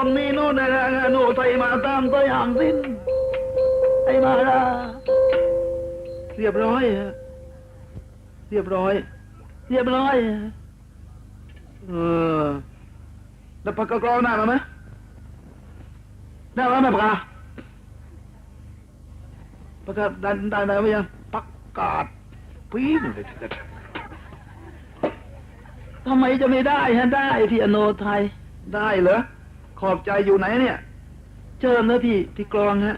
ตอนนี้โน่นนะโน่ไทยมาตามตัวอย่างสิ้นไอ้มาละเรียบร้อยฮะเรียบร้อย เรียบร้อย เออแล้วปากกรองได้ไหมได้ไหมปากกาประกาศได้ได้ไหมยังประกาศปีนทำไมจะไม่ได้ฮะได้พี่อโนไทยได้เหรอ ขอบใจอยู่ไหนเนี่ยเชิญนะพี่พี่กรองฮะ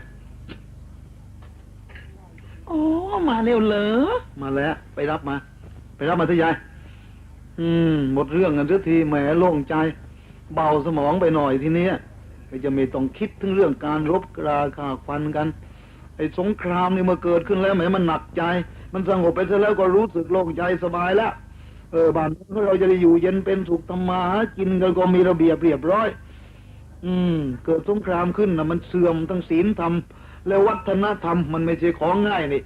โอ้มาเร็วเหรอมาแล้ว ไปรับมา ไปรับมาที่ยายอืม หมดเรื่องกันสักทีแหมโล่งใจ เบาสมองไปหน่อยทีเนี้ยไม่จะไม่ต้องคิดถึงเรื่องการรบราคาฟันกัน ไอ้สงครามนี่เมื่อเกิดขึ้นแล้วแหมมันหนักใจ มันสงบไปซะแล้วก็รู้สึกโล่งใจสบายแล้วเออบ้านเมืองเราจะได้อยู่เย็นเป็นสุขทำมาหากินกันก็มีระเบียบเรียบร้อย อืม เกิดสงครามขึ้นนะมันเสื่อมทั้งศีลธรรม และวัฒนธรรมมันไม่ใช่ของง่ายนี่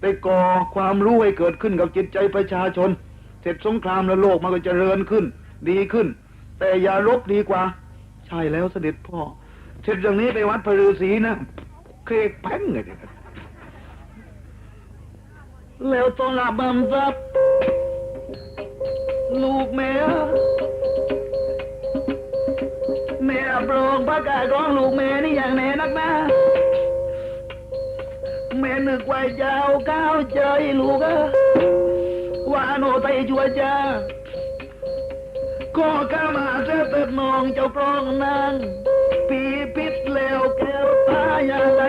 ไปก่อความรู้ให้เกิดขึ้นกับจิตใจประชาชน เสร็จสงครามแล้วโลกมันก็จเจริญขึ้น ดีขึ้น แต่อย่ารบดีกว่า ใช่แล้วเสด็จพ่อ เสร็จอย่างนี้ไปวัดพระฤาษีนะเครกแป้งเลยเนี่ยแล้วต้องรับบำรับลูกแม่ แม่โปรงพระกายร้องลูกแม่นี่อย่างแน่นักนะแม่นึกไว้เจ้าก้าวใจลูกอะว่าโนไตจัวจ้าก็ก้ามาเสเติดนองเจ้ากรองนางปีปิดแล้วแก้วตาอย่าไร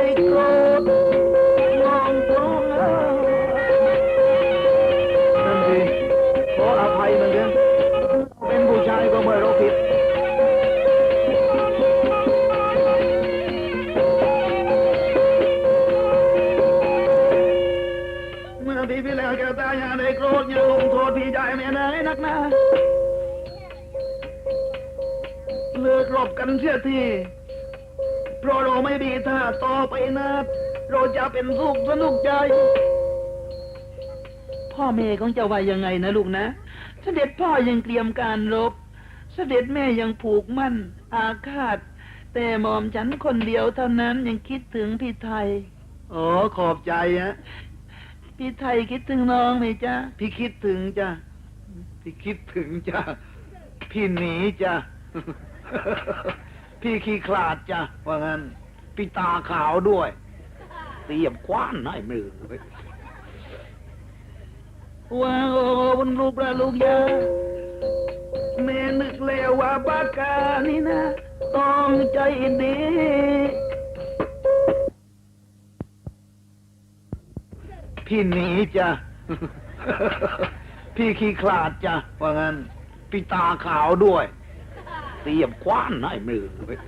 กรบกันเสียที เพราะเราไม่มีท่าต่อไปนะ เราจะเป็นสุขสนุกใจ พ่อแม่ของเจ้าว่ายังไงนะลูกนะ เสด็จพ่อยังเตรียมการรบ เสด็จแม่ยังผูกมั่น อาฆาต แต่หมอมฉันคนเดียวเท่านั้นยังคิดถึงพี่ไทย อ๋อขอบใจฮะ พี่ไทยคิดถึงน้องไหมจ๊ะ พี่คิดถึงจ้ะ พี่คิดถึงจ้ะ พี่หนีจ้ะ พี่ขี้ขลาดจ้ะว่างั้นพี่ตาขาวด้วยเตรียมคว้านให้มือว้ยว้าวบนลูกละลูกยาแม่นึกแล้วว่าบ้ากานี่นะ ต้องใจดีพี่หนีจ้ะ พี่ขี้ขลาดจ้ะว่างั้นพี่ตาขาวด้วย เตรียมคว้านให้มือว้ย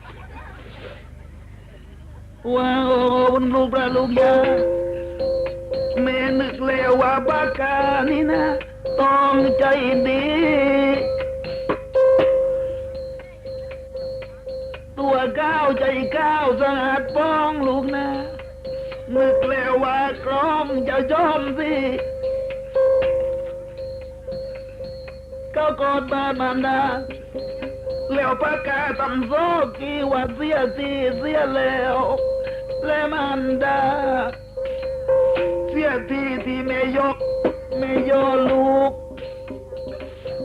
ว้าวบนลูกละลูกยาแม่นึกแล้วว่าบ้ากานี่นะ ต้องใจดี ตัวก้าวใจก้าวสะอาดป้องลูกนะนึกแล้วว่ากรอมจะยอมสิก็กอดบ้านมันดา แล้วประกาศตำโซกีว่าเสียสีเสียแล้วและมันดาเสียทีที่แม่ยกแม่ยอลูก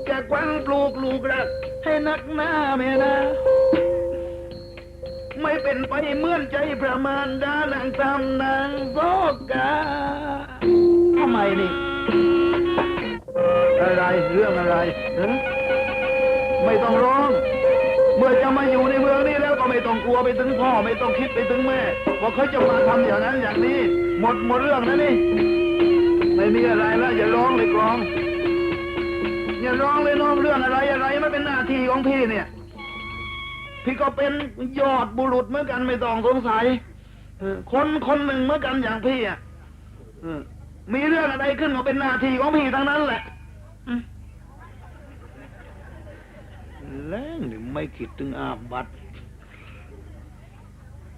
แกกวันปลูกลูกรัก ให้นักหน้าแม่นะ ไม่เป็นไปเมื่อนใจประมาณดานางตำนางโซกาทำไมนี่อะไรเรื่องอะไร ไม่ต้องร้อง เมื่อจะมาอยู่ในเมืองนี้แล้วก็ไม่ต้องกลัวไปถึงพ่อไม่ต้องคิดไปถึงแม่ว่าเขาจะมาทำอย่างนั้นอย่างนี้ หมดหมดเรื่องนะนี่ ไม่มีอะไรแล้วอย่าร้องเลยกรอง อย่าร้องเลยน้องเรื่องอะไรอะไรไม่เป็นหน้าที่ของพี่เนี่ย พี่ก็เป็นยอดบุรุษเหมือนกันไม่ต้องสงสัยเออคนคนหนึ่งเหมือนกันอย่างพี่อะเออมีเรื่องอะไรขึ้นก็เป็นหน้าที่ของพี่ทั้งนั้นแหละ อืม แล้วนี่ไม่คิดถึงอาบัต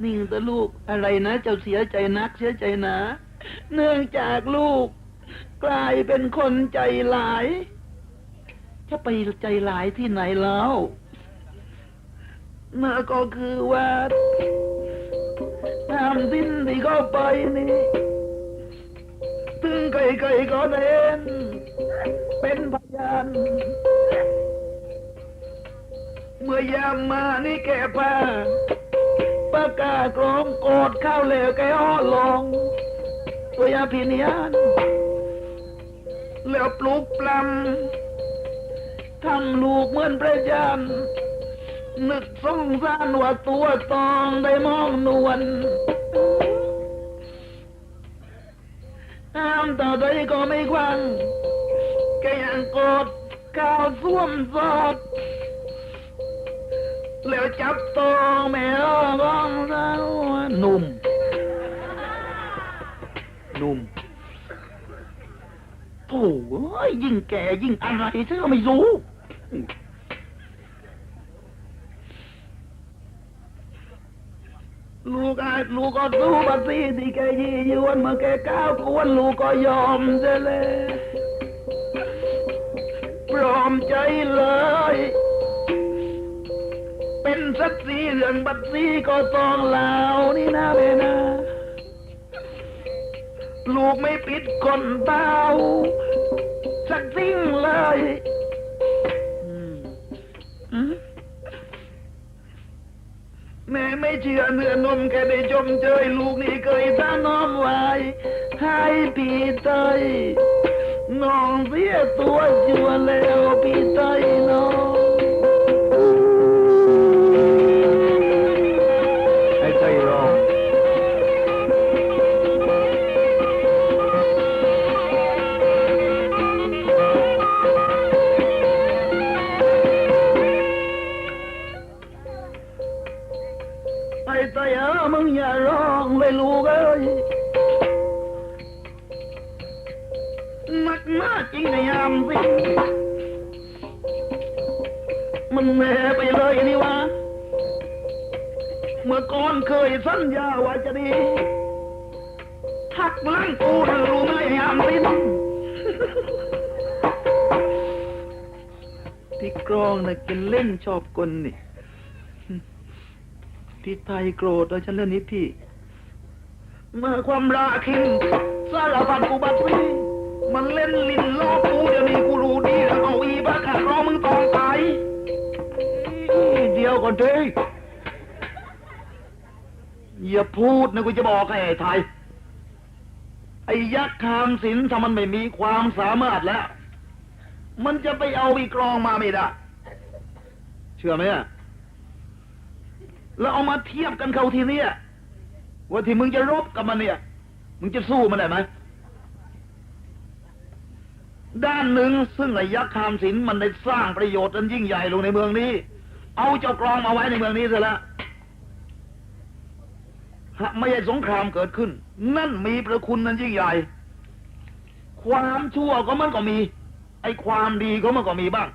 นี่แต่ลูกอะไรนะ เจ้าเสียใจนักเสียใจนาเนื่องจากลูก กลายเป็นคนใจหลาย จะไปใจหลายที่ไหนแล้วนั่นก็คือว่าน้ำสิ้นที่เขาไปนี่ถึงไกลๆก็เด่นเป็นพยาน เมื่อยามมานี่แกผ้าปากกากรองโกดข้าวเหลวแกอ้อลงตัวยาพินิยนแล้วปลูกปลำทำลูกเหมือนประยันนึกสงสารว่าตัวตองได้มองนวลน้ำต่อใดก็ไม่ควังแกยังโกดข้าวส้วมสอด แล้วจับตองแม่ร้องสาวหนุ่มหนุ่มโถ่เอ้ยยิ่งแก่ยิ่งอะไรฉันก็ไม่รู้ ลูกอาลูกก็สู้บัดซีที่แกยี่ยวนเมื่อแกก้าวกวนลูกก็ยอมเสียเลยพร้อมใจเลย เป็นสักสีเรื่องบัดซี่ก็ต้องเหล่านี่นะแม่นะลูกไม่ปิดคนเต้าสักสิ่งเลยอืมอืมแม่ไม่เชื่อเนื้อนมแค่ได้ชมเชยลูกนี่เคยท่าน้อมไว้ให้พี่เตยน้องเสียตัวจัวแล้วพี่เตยน้อง โกรธแล้วฉันเรื่องนี้พี่ เมื่อความราคินสารพัดกูบัดซีมันเล่นลิ้นล้อกูเดี๋ยวนี้กูรู้ดีแล้วเอาอีบ้าขาดรอมึงตองตายเดียวก่อนเถอะอย่าพูดนะกูจะบอกให้ไอ้ไทย ไอ้ยักษ์คามศิลป์ถ้ามันไม่มีความสามารถแล้ว มันจะไปเอาอีกรองมาไม่ได้เชื่อไหมอะ แล้วเอามาเทียบกันเขาทีเนี้ยว่าที่มึงจะรบกับมันเนี่ย มึงจะสู้มันได้ไหมด้านหนึ่งซึ่งไอ้ยักษ์คามศิลป์มันได้สร้างประโยชน์อันยิ่งใหญ่ลงในเมืองนี้ เอาเจ้ากรองมาไว้ในเมืองนี้เสียแล้วหากไม่ใช่สงครามเกิดขึ้น นั่นมีประคุณนั้นยิ่งใหญ่ ความชั่วก็มันก็มี ไอ้ความดีก็มันก็มีบ้าง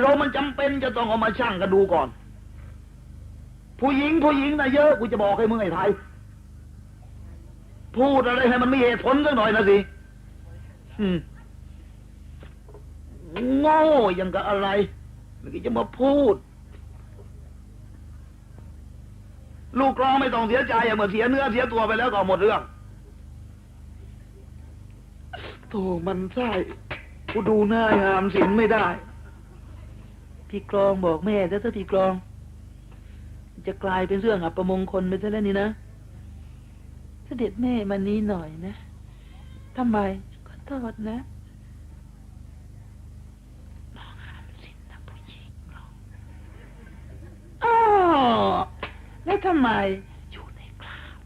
เรามันจำเป็นจะต้องเอามาชั่งกันดูก่อน ผู้หญิงผู้หญิงนะเยอะกูจะบอกให้มึงไอ้ไทยพูดอะไรให้มันมีเหตุผลสักหน่อยนะสิโง่อยังกับอะไรเมันก็จะมาพูด ลูกกรองไม่ต้องเสียใจอย่าเมื่อเสียเนื้อเสียตัวไปแล้วก็หมดเรื่องโธ่มันใช่กูดูหน้างามสินไม่ได้ พี่กรองบอกแม่แล้วถ้าพี่กรอง จะกลายเป็นเรื่องอัประมงคลไปซะแล้วนี่นะ เสด็จแม่มานี้หน่อยนะทำไมก็โทษนะน้องหามสินนะผู้หญิงหรอกอ้อแล้วทำไมอยู่ในคราบ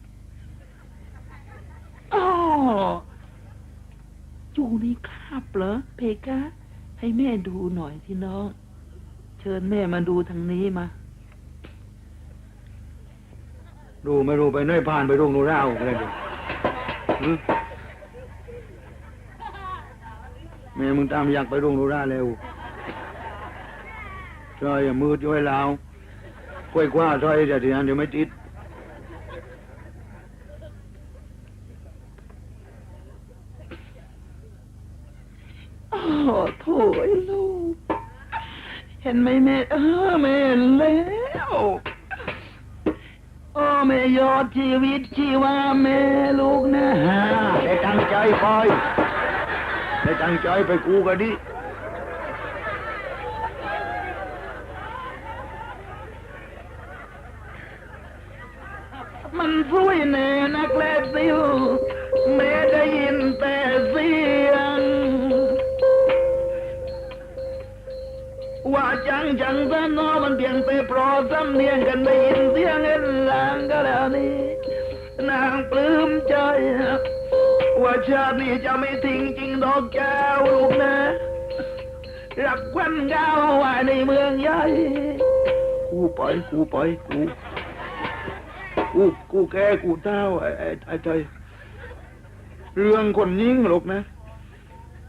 อ้ออยู่ในคราบเหรอเพกาให้แม่ดูหน่อยที่น้อง เชิญแม่มาดูทางนี้มา ดูไม่รู้ไปน้อยผ่านไปรุ่งนูร่าวอะไรดิหึแม่มึงตามอยากไปรุ่งนูร่าเร็วใช่อย่ามืดย้อยลาวกล้วยกว่าใช่เดี๋ยวทีนั้นเดี๋ยวไม่ติดโอ้โถไอ้ลูก เห็นไหมแม่เออแม่เห็นแล้ว แม่ยอดชีวิตชีวาแม่ลูกนะฮะได้ตั้งใจไปได้ตั้งใจไปกูกันดิ ว่าชาตินี้จะไม่ทิ้งจริงดอกแก้วลูกนะ รักควันก้าวไว้ในเมืองใหญ่ กูไปกูไปกูกูกูแกกูเต้าไอ้ไอ้ไอ้ใจเรื่องคนยิ่งหรอกนะ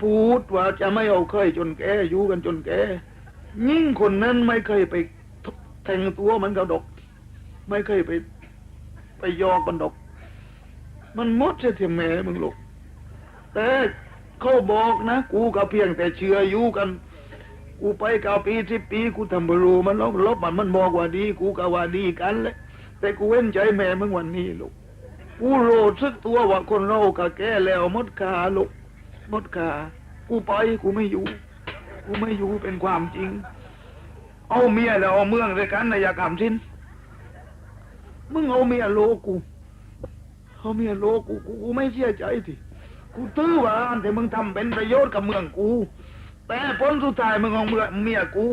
พูดว่าจะไม่เอาเคยจนแกอยู่กันจนแกยิ่งคนนั้นไม่เคยไปแทงตัวมันกระดก ไม่เคยไป ไปยอกมันดอกมันมดใช่เทียมแม่มึงลูก แต่เขาบอกนะ กูก็เพียงแต่เชื่ออยู่กัน กูไปเก้าปีสิบปี กูทำบรูมันลบลบมันมันบอกว่าดี กูก็ว่าดีกันเลยแต่กูเว้นใจแม่มึงวันนี้ลูกกูโรดซึกตัวว่าคนเราก็แก่แล้วมดขาลูกมดขากูไปกูไม่อยู่ กูไม่อยู่เป็นความจริง เอาเมียแล้วเอาเมืองด้วยกันนะอย่ากำสิ้นมึงเอาเมียโลกูเอาเมียโลกูกูกูไม่เชื่อใจที กูตื้อว่าอันแต่มึงทำเป็นประโยชน์กับเมืองกู แต่ผลสุดท้ายมึงเอาเมียเมียกู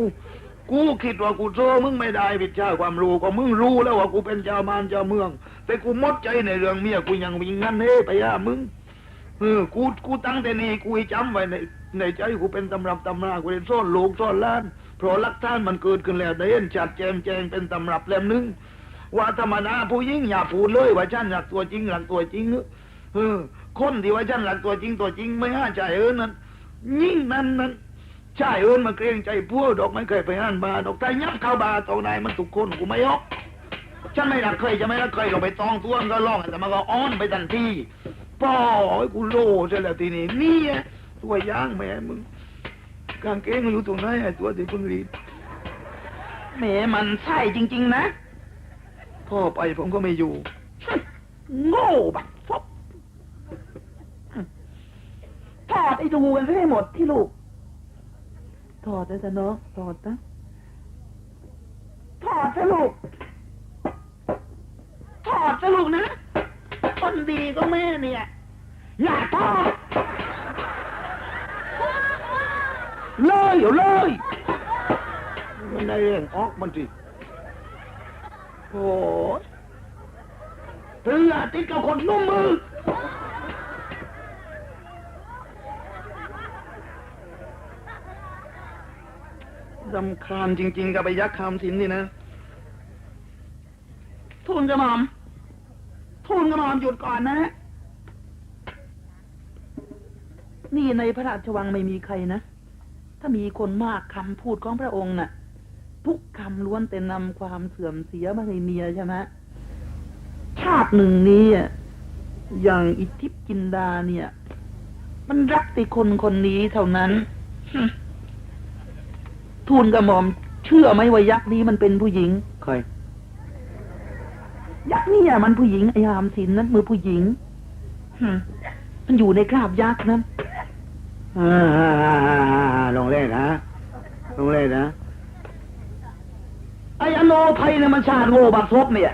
กูคิดว่ากูโซ่มึงไม่ได้วิชาความรู้ก็มึงรู้แล้วว่ากูเป็นเจ้าบ้านเจ้าเมือง แต่กูหมดใจในเรื่องเมียกูยังมีงั้นเฮ้ไปย่ามึงเออกูกูตั้งแต่นี้กูให้จำไว้ในในใจกูเป็นตำรับตำรากูได้ซ่อนโลกซ่อนล้านเพราะลักฐานมันเกิดขึ้นแล้วได้เห็นจัดแจงแจงเป็นตำรับเล่มนึงว่าธรรมดาผู้หญิงอย่าพูดเลยว่าฉันหลักตัวจริงหลักตัวจริงเออ คนที่ว่าฉันหลักตัวจริงตัวจริงไม่ห้าใจเอินนั้นยิ่งนั้นนั้นใช่เอินมาเกรงใจพวกดอกไม่เคยไปห้านบาดอกแต่ยับเข้าบาตรงไหนมันทุกคนกูไม่ยกฉันไม่รักเคยจะไม่รักเคยก็ไปตองตัวมันก็ร้องแต่มันก็อ้อนไปทันทีป้อให้กูโลเสียแล้วทีนี้นี่ตัวย่างแม่มึงกางเกงอยู่ตรงไหนไอ้ตัวที่เพิ่งรีดแหมมันใช่จริง ๆ นะพ่อไปผมก็ไม่อยู่ โง่บักฟบ ถอดไอ้ดูกันให้หมดที่ลูก ถอดได้ซะเนาะถอดนะถอดซะลูก ถอดซะลูกนะ คนดีก็แม่เนี่ย อย่าถอด เลยเดี๋ยวเลยมันได้เรื่องออกมันสิโอ้ยเตือติดกับคนนุ่มมือ รำคาญจริง ๆ กับไปยักษ์คำสินนี่นะ ทูลกระหม่อม ทูลกระหม่อมหยุดก่อนนะ นี่ในพระราชวังไม่มีใครนะ ถ้ามีคนมากคำพูดของพระองค์น่ะ ทุกคำล้วนแต่นำความเสื่อมเสียมาให้เมียใช่ไหมชาติหนึ่งนี้อะอย่างอิทธิปกินดาเนี่ย มันรักแต่คนคนนี้เท่านั้น ทูลกระหม่อม เชื่อไหมว่ายักษ์นี้มันเป็นผู้หญิงใครยักษ์เนี่ยมันผู้หญิงไอ้หามสินนั้นมือผู้หญิงหึมันอยู่ในคราบยักษ์นั้นอ่าอ่าอ่าอ่าอ่าลงเล่นนะลงเล่นนะไอ้อโนไทยเนี่ยมันชาติโง่บักซบเนี่ย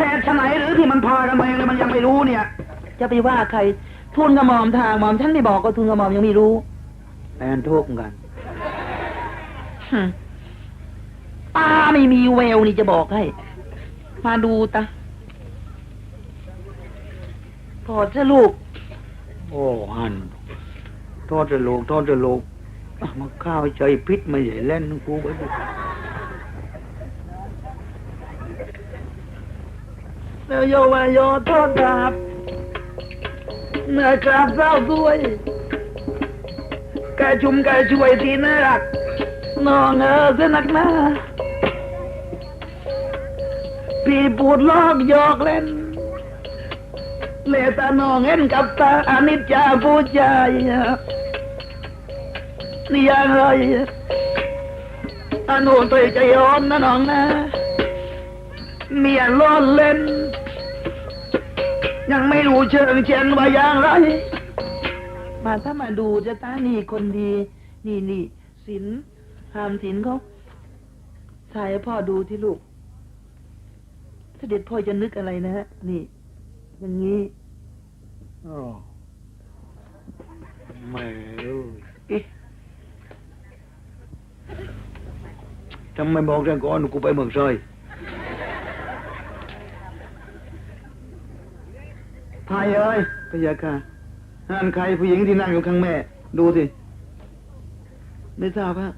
แค่ฉะไหนหรือที่มันพากันมาเองเลยมันยังไม่รู้เนี่ย จะไปว่าใครทุนกระหม่อมทางหม่อมฉันไม่บอกก็ทุนกระหม่อมยังไม่รู้แอนทุกข์กันหึตาไม่มีแววนี่จะบอกให้ มาดูตาพอจะลูก โอ้หันโทษจะลูกโทษจะลูกอะมาข้าวใจพิษไม่ใหญ่เล่นกูไปดิ เนยโยวายโยโทษครับเนื้อกราบเศร้าด้วยกายชุมกายช่วยที่น่ารักน้องเออสนักน้าพี่ปูดลอกยอกเล่นเลตาน้องเห็นกับตาอนิจจาผู้ใจนี่ยังไรอนุตัวใจย้อนนะน้องนะเมียล้อนเล่น ยังไม่รู้เชิงเชียนว่าอย่างไร มาถ้ามาดูจะตานี่คนดี นี่นี่ศิลหามศิลเขาถ่ายให้พ่อดูที่ลูกเสด็จพ่อจะนึกอะไรนะฮะ นี่ อย่างนี้อ๋อแหม่เอ้ยเอ๊ะทำไมบอกแต่ก่อนกูไปเมืองซอย พายเอ้ยพยาค่ะห่นใครผู้หญิงที่นั่งอยู่ข้างแม่ ดูสิ ไม่ทราบฮะ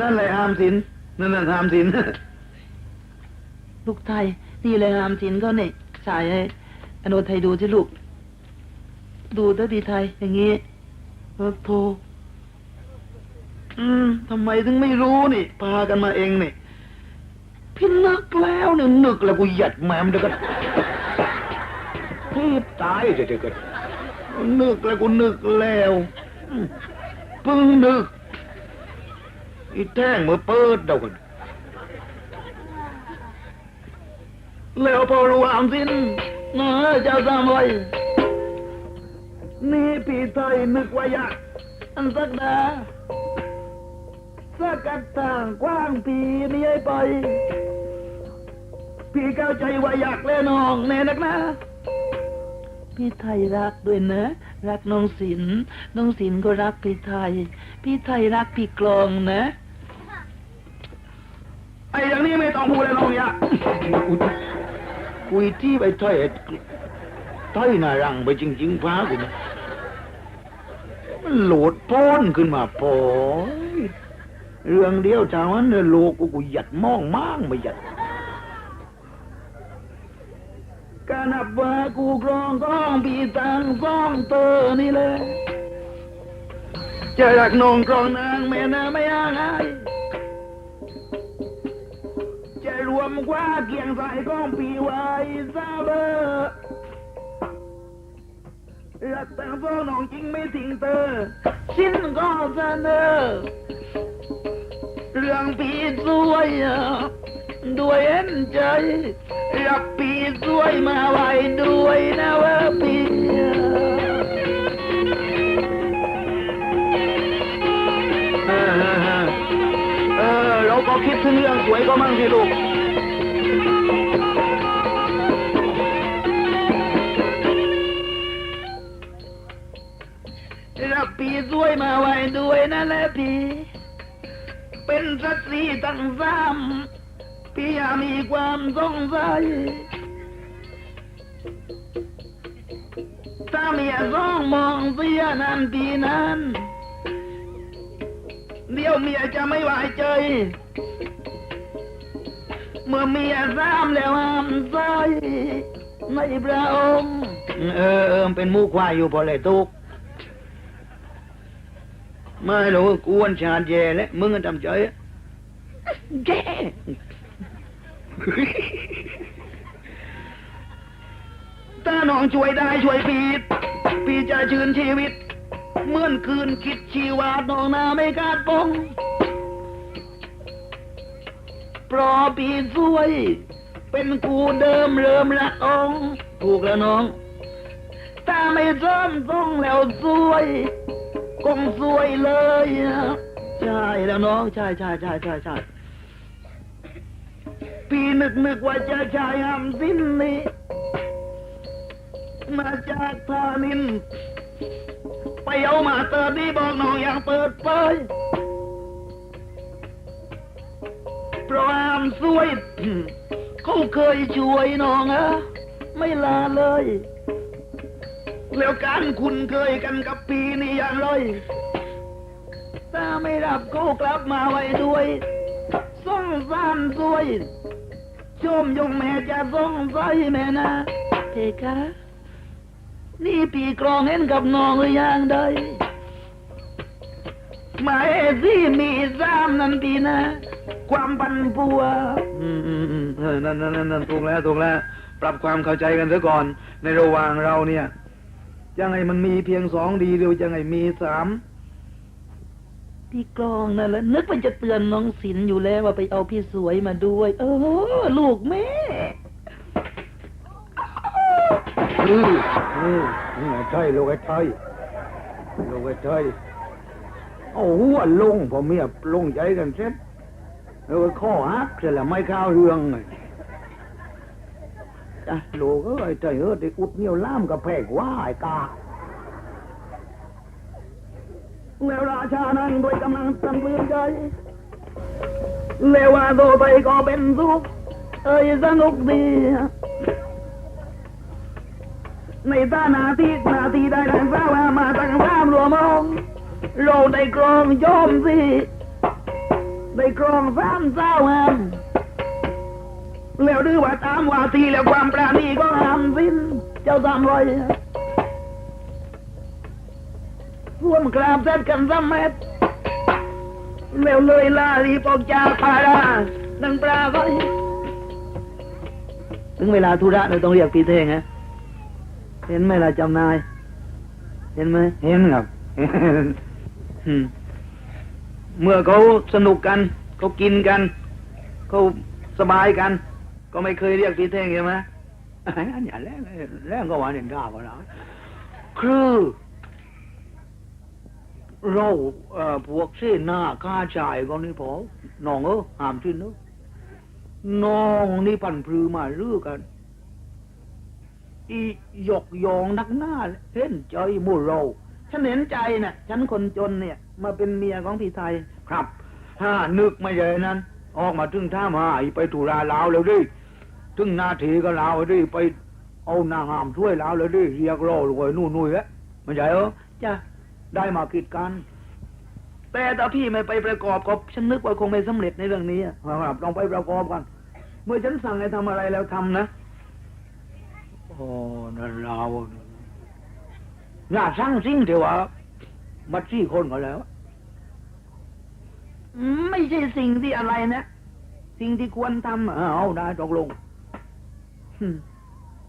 นั่นแหละหามศิลนั่นน่ะหามศิลลูกไทย นี่เลยหามศิลเขาเนี่ยฉายให้อโนไทยดูที่ลูก ดูเท่าดีไทย อย่างนี้เออโทรอืมทำไมถึงไม่รู้นี่ พากันมาเองนี่พี่นึกแล้วเนี่ยนึกแล้วกูหยัดแหมมเดี๋ยวก็ ตายจะจะเกิดนึกแล้วกูนึกแล้วอืมเพิ่งนึกอีแท่งมือเปิดเดากันแล้วพอรู้อามสินเนอเจ้าสามไว้นี่พี่ไทยนึกว่าอยากอันสักดาสักกัดทางกว้างพี่นี่ให้ไป พี่เข้าใจว่าอยากเล่นน้องแน่นักนะ พี่ไทยรักด้วยนะ รักน้องศิลป์น้องศิลป์ก็รักพี่ไทย พี่ไทยรักพี่กลองนะ ไอ้อย่างนี้ไม่ต้องพูดเลยน้องอย่าคุยที่ไปถอยถอยน้ารังไปจริงๆพ้าคุณมันโหลดพ้นขึ้นมาพอยเรื่องเดียวจางนั้นเนี่ยโลกกูกูหยัดมองมั่งไม่หยัด การนับว่ากูกรองก้องปีตังก้องเตอนี่เลยจะรักนองกรองนางแม่นาไม่อ้างไอจะรวมกว่าเกียงใส่ก้องปีไว้ซาเบอร์รักแต่งฟ้องน้องจริงไม่ทิ้งเตอสิ้นก็เสนอเรื่องปีสวยด้วยเอ็นใจ รับปีสวยมาไว้ด้วยนะว่าปีเออเออเออเราก็คิดถึงเรื่องสวยก็มั่งสิลูกรับปีสวยมาไว้ด้วยนะแหละพี่ เป็นสัตรีตั้งสาม พี่อยากมีความสงสัยถ้าเมียสองมองเสียนั้นพี่นั้น เดี๋ยวเมียจะไม่ไหวใจ เมื่อเมียสามแล้วห้ามใจในพระองค์เออเออเป็นมูควายอยู่พอเลยตุกไม่หรอกกวนชาญเจแล้วมึงก็ทำใจอะแก ถ้าน้องช่วยได้ช่วยพี่พี่จะชื่นชีวิต เมื่อนคืนคิดชีวาน้องนาไม่กาดปองเพราะพี่วย เป็นกูเดิมเริ่มละองถูกแล้วน้อง ถ้าไม่เริ่มต้องแล้วสวยคงสวยเลยอะใช่แล้วน้อง ใช่ใช่ใช่ใช่ใช่ พี่นึกนึกว่าจะชายหำสิ้นนี้ มาจากทานิน ไปเอามาเติร์นี่บอกน้องอย่างเปิดเผยเพราะอามสวยเขาเคยช่วยน้องอะไม่ลาเลย แล้วการคุณเคยกันกับปีนี่อย่างไรถ้าไม่รับเขากลับมาไว้ด้วย ส่งสามสวยชมยงแม่จะส่งใส่แม่นะเพคะนี่ปีกรองเห็นกับน้องหรือยังได้หมายที่มีสามนันปีนะ ความปันปัวอืมอืมอืมเออนั่นนั่นนั่นนั่นถูกแล้วถูกแล้วปปรับความเข้าใจกันซะก่อน ในระหว่างเราเนี่ยยังไงมันมีเพียงสองดีหรือยังไงมีสาม พี่กองนั่นแหละนึกว่าจะเตือนน้องศิลอยู่แล้วว่าไปเอาพี่สวยมาด้วย เออ ลูกแม่อืออือนี่ไงใช่ลูกไอ้ไทยลูกไอ้ไทยเอาหัวลงพอเมียลงใจกันเสร็จแล้วก็ข้อฮักเสร็จแล้วไม่เข้าวเรื่องไงจ้ะลูกเอ้ยใจเออได้อุดเนี่ยวล่ามกับแพกว่าไอ้กา แล้วราชานั้นด้วยกำลังสันเปลืองใจแล้วว่าโตไปก็เป็นสุขเอ้ยสนุกดีในตาหนาทีหนาทีได้ดังสาวมาตั้งสามรวมองโลกได้กรองโยมสิได้กรองสามเศร้างาแล้วดื้อว่าตามว่าทีแล้วความปราณีก็ห้ามสิ้น เจ้าตามรอย ร่วมกราบเสร็จกันสำเร็จแล้วเลยลารีบออกจากพารานังปลาไว้ถึงเวลาธุระเราต้องเรียกพี่เท่งฮะเห็นไหมล่ะจำนาย เห็นไหมเห็นครับอืมเมื่อเขาสนุกกัน เขากินกัน เขาสบายกัน ก็ไม่เคยเรียกพี่เท่งใช่ไหมอันอย่าแรงแรงก็ว่าเด่นก้าวก็แล้วคือ เราเอ่อพวกเส้นหน้าข้าชายก็นี่พอน้องเออหามขึ้นเนอะน้องนี่พันพลือมาลือกัน อีหยกยองนักหน้าเห็นใจหมู่เราฉันเห็นใจน่ะ ฉันคนจนเนี่ย มาเป็นเมียของพี่ไทยครับถ้านึกไม่ใช่นั้น ออกมาถึงท่ามาไปตุลาลาวแล้วดิถึงนาทีก็ลาวดิไปเอานางงามช่วยลาวแล้วดิเรียกรอรวยนู่นนู่นแหละไม่ใช่เหรอจ้ะ ได้มาคิดกัน แต่ถ้าพี่ไม่ไปประกอบก็ฉันนึกว่าคงไม่สำเร็จในเรื่องนี้อะครับต้องไปประกอบกัน เมื่อฉันสั่งให้ทำอะไรแล้วทำนะโอ้นั่นเราอย่าสั่งสิ่งเถอะวะมัดสี่คนก็แล้ว ไม่ใช่สิ่งที่อะไรนะ สิ่งที่ควรทำอะอ้าวได้ตกลงอืม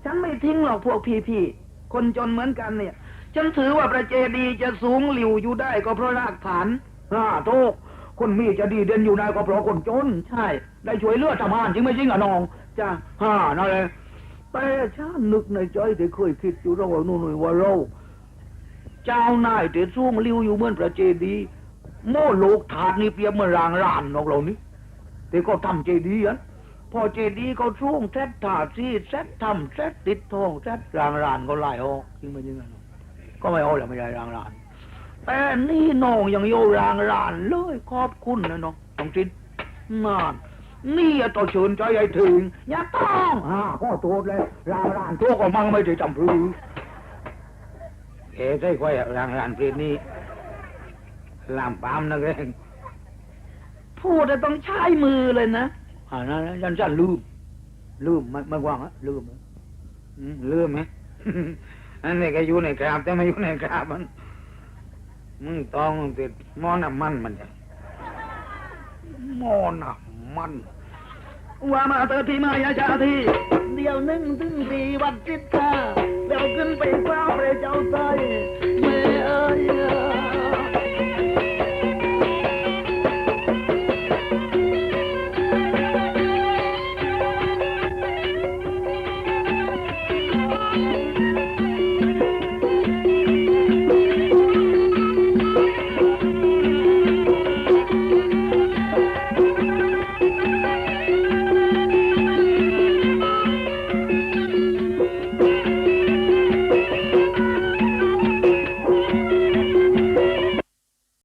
ฉันไม่ทิ้งหรอกพวกพี่ๆ คนจนเหมือนกันเนี่ย ฉันถือว่าประเจดีย์จะสูงหลิวอยู่ได้ก็เพราะรากฐานฮ่าโทษคนมีจะดีเด่นอยู่ได้ก็เพราะคนจน ใช่ ได้ช่วยเลือดชาวบ้านจริงไม่จริงอะน้องจ้ะฮ่านั่นเลยแต่ฉันนึกในใจที่เคยคิดอยู่ระหว่างนู่นนี่ว่าเราเจ้านายที่สูงริวอยู่เหมือนพระเจดีย์โม่โลกถาดนี่เปรียบเหมือนรางรานนอกเรานี้ที่เขาทำเจดีย์อะพอเจดีย์เขาสูงเซตถาดซี่เซตทำเซตติดทองเซตรางรานเขาไล่ออกจริงไม่จริงอะน้อง ก็ไม่เอาแหละไม่ใช่รางร้านแต่นี่น้องยังโยรางร้านเลยขอบคุณนะน้องน้องจินนานนี่อะต่อเชิญใจไอ้ถึงอย่าต้องฮ่าพ่อโทษเลยรางร้านทั่วก็มั่งไม่ได้จำพรือเอ๋ใช่ค่อยรางร้านเพลงนี้ลามปามนักเองพูดแต่ต้องใช้มือเลยนะอ่านั่นฉันฉันลืมลืมไม่ไม่ว่างอะลืมอะอืมลืมไหม อันนี้ก็อยู่ในกราบแต่ไม่อยู่ในกราบมัน มึงต้องติดมอน้ำมันมันจะมอน้ำมันว่ามาเตอที่มายาชาทีเดี๋ยวนึ่งถึงสี่วัดจิตตาเดี๋ยวขึ้นไปข้าไปเจ้าใส